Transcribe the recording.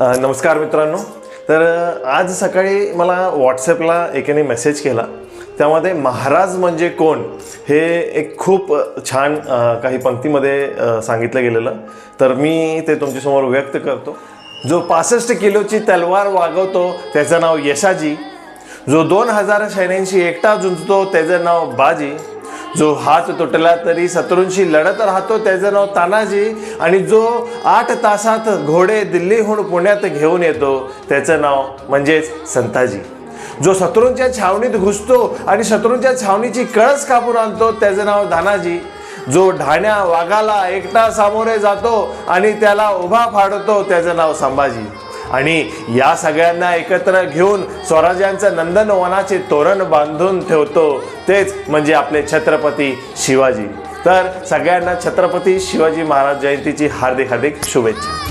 नमस्कार मित्रांनो. तर आज सकाळी मला व्हॉट्सॲपला एकाने मेसेज केला. त्यामध्ये महाराज म्हणजे कोण हे एक खूप छान काही पंक्तीमध्ये सांगितलं गेलेलं. तर मी ते तुमच्यासमोर व्यक्त करतो. जो पासष्ट किलोची तलवार वागवतो त्याचं नाव यशाजी. जो दोन हजार सैन्यांशी एकटा झुंजतो त्याचं नाव बाजी. जो हात तुटला तरी शत्रूंशी लढत राहतो त्याचं नाव तानाजी. आणि जो आठ तासात घोडे दिल्लीहून पुण्यात घेऊन येतो त्याचं नाव म्हणजेच संताजी. जो शत्रूंच्या छावणीत घुसतो आणि शत्रूंच्या छावणीची कळस कापून आणतो त्याचं नाव धानाजी जो ढाण्या वाघाला एकटा सामोरे जातो आणि त्याला उभा फाडतो त्याचं नाव संभाजी. आणि या सगळ्यांना एकत्र घेऊन स्वराज्यांचं नंदनवनाचे तोरण बांधून ठेवतो. तेच म्हणजे आपले छत्रपती शिवाजी. तर सगळ्यांना छत्रपती शिवाजी महाराज जयंतीची हार्दिक हार्दिक शुभेच्छा.